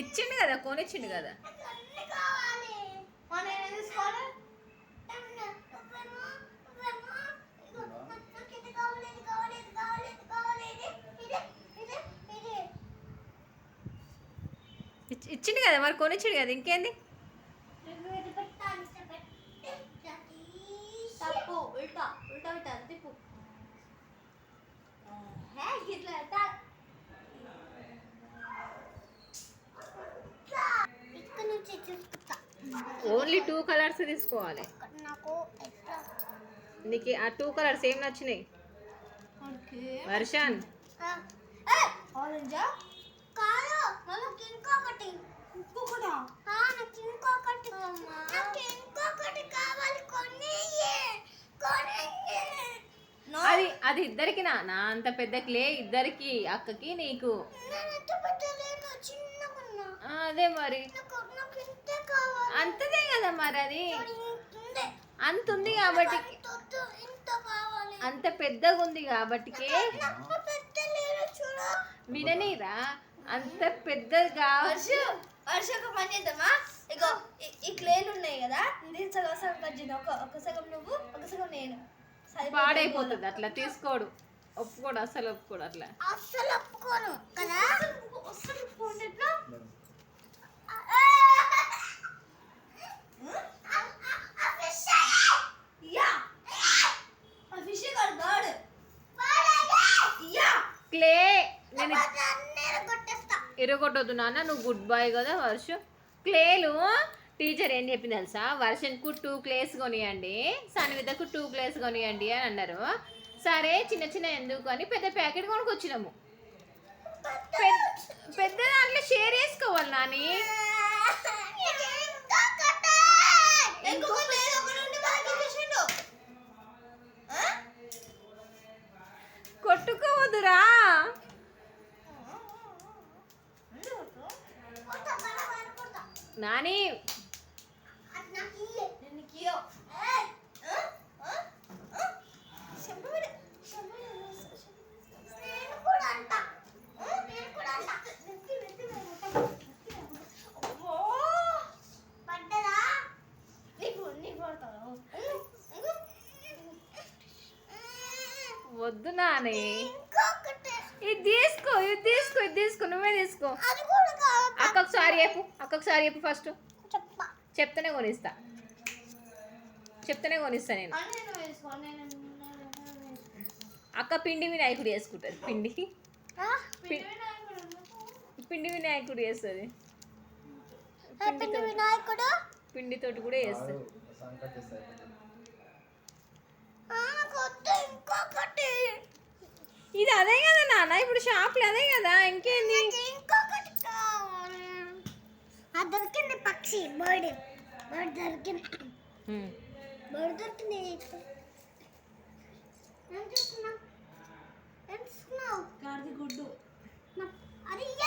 ఇచ్చిండు కదా కొనిచ్చిండు కదా. అన్ని కావాలి. మరి నేను తీసుకోవాలి? ఏమన్నా? నువ్వేమో, నువ్వేమో, ఇగో, నాకు- నాకు ఇది కావాలి, ఇది కావాలి, ఇది కావాలి, ఇది కావాలి, ఇది, ఇది, ఇది, ఇది. ఇచ్చి- ఇచ్చిండు కదా మరి కొనిచ్చిండు కదా ఇంకేంది. తప్పు ఉల్టా ఉల్టా తిప్పు. హే ఇట్లా కలర్స్ తీసుకోవాలి. నాకు ఆ టూ కలర్స్ ఏం నచ్చినాయి? ఓకే. వర్షాన్. ఆరెంజా కాదు నాకు ఇంకొకటి. ఇంకొకటా? ఆ, నాకు ఇంకొకటి. నాకు ఇంకొకటి కావాలి కొనియ్యి కొనియ్యి అది అది ఇద్దరికి నా అంత పెద్ద క్లే ఇద్దరికి అక్కకి నీకు. అదే మరి. అంతదే కదా మరి అది. అంత ఉంది కాబట్టి అంత పెద్దగా ఉంది చూడు విననీరా? అంత పెద్దది కావచ్చు వర్ష ఒక పని చేద్దామా? ఇగో ఈ- క్లేలు ఉన్నాయి కదా దీని సగం సగం కట్ చేద్దాం ఒక ఒక సగం నువ్వు ఒక సగం నేను. పాడైపోతుంది అట్లా తీసుకోడు. ఒప్పుకోడు అసలు ఒప్పుకోడు అట్లా. అస్సలు ఒప్పుకోను కదా? అసలు- అసలు ఫోన్ ఎట్లా? యా ఆ ఫిష్ గాడు గాడు యా క్లే. నేను ఎరగొట్టొద్దు నాన్న నువ్వు గుడ్ బాయ్ కదా వర్ష. క్లేలు టీచర్ ఏం చెప్పింది తెలుసా? వర్షన్కు టూ క్లేస్ కొనియండి సన్వితకు టూ క్లేస్ కొనియండి అని అన్నారు. సరే చిన్న చిన్న ఎందుకు అని పెద్ద ప్యాకెట్ కొనుక్కొచ్చినాము. పెద్ద దాంట్లో షేర్ చేసుకోవాలి నాని? కొట్టుకోవద్దురా నాని నేను నీకు ఇయ్యో. ఆ? ఆ? ఆ? చెప్పు మరి. చెప్పు మరి. నేను కూడా అంట నేను కూడా అంట నెత్తి, నెత్తి మీద ముట్ట. నెత్తి మీద ముట్ట. అమ్మో! పడ్డదా నీకు నీకు పడతావు వద్దు నాని. ఇది తీసుకో ఇది తీసుకో ఇది తీసుకో నువ్వే తీసుకో. అది కూడా కావాలి అక్కకు సారీ చెప్పు అక్కకు సారీ చెప్పు ఫస్ట్ చెప్ప. చెప్తేనే కొనిస్తా. చెప్తేనే కొనిస్తా నేను. అక్క పిండి వినాయకుడు వేసుకుంటుంది పిండి. పిండి వినాయకుడు? పిండి వినాయకుడు పిండితోటి కూడా ఇంకొకటి. ఇది అదే కదా నాన్న ఇప్పుడు షాప్లో అదే కదా ఇంకేంది? అది దొరికింది పక్షి బర్డ్. బర్డ్ దొరికింది. బర్డ్ దొరికింది ఏం చూస్తున్నావు? ఏం చూస్తున్నావు? గుడ్డు.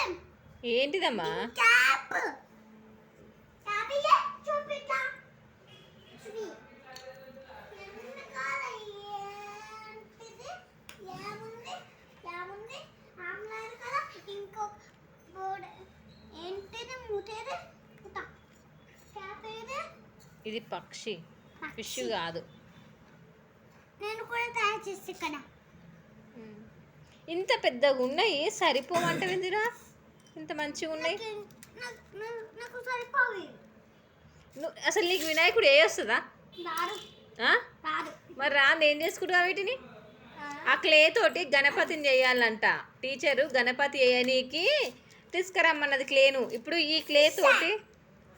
ఏం? ఏంటిదమ్మా? క్యాప్. ఇది పక్షి. ఫిష్ కాదు. నేను కూడా తయారు చేసి హ్మ్. ఇంత పెద్దగా ఉన్నాయి సరిపోమంటవిందిరా ఇంత మంచిగా ఉన్నాయి. అసలు నీకు వినాయకుడు ఏ వస్తుందా? మరి రాంది ఏం చేసుకుంటున్నా వీటిని? ఆ. క్లే తోటి గణపతిని చేయాలంట. టీచరు గణపతి వేయనీకి తీసుకురమ్మన్నది క్లేను. ఇప్పుడు ఈ క్లే తోటి